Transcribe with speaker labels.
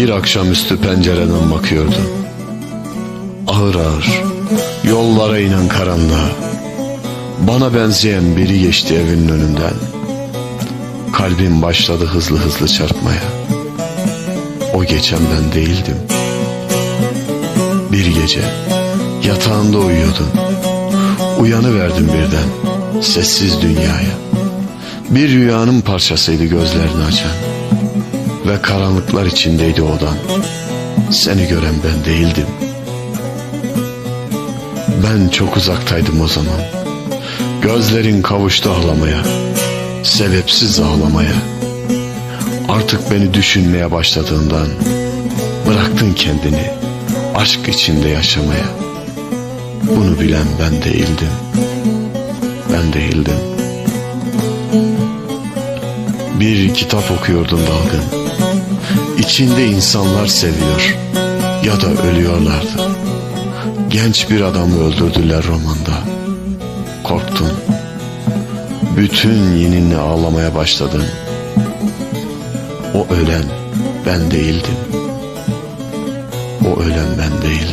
Speaker 1: Bir akşamüstü pencereden bakıyordum. Ağır ağır yollara inen karanlığa. Bana benzeyen biri geçti evinin önünden. Kalbim başladı hızlı hızlı çarpmaya. O geçen ben değildim. Bir gece yatağında uyuyordun. Uyanıverdim birden sessiz dünyaya. Bir rüyanın parçasıydı gözlerini açan. Ve karanlıklar içindeydi odan. Seni gören ben değildim. Ben çok uzaktaydım o zaman. Gözlerin kavuştu ağlamaya. Sebepsiz ağlamaya. Artık beni düşünmeye başladığından bıraktın kendini aşk içinde yaşamaya. Bunu bilen ben değildim. Ben değildim. Bir kitap okuyordum dalgın. İçinde insanlar seviyor ya da ölüyorlardı. Genç bir adamı öldürdüler romanda. Korktun. Bütün yeninle ağlamaya başladın. O ölen ben değildim. O ölen ben değildim.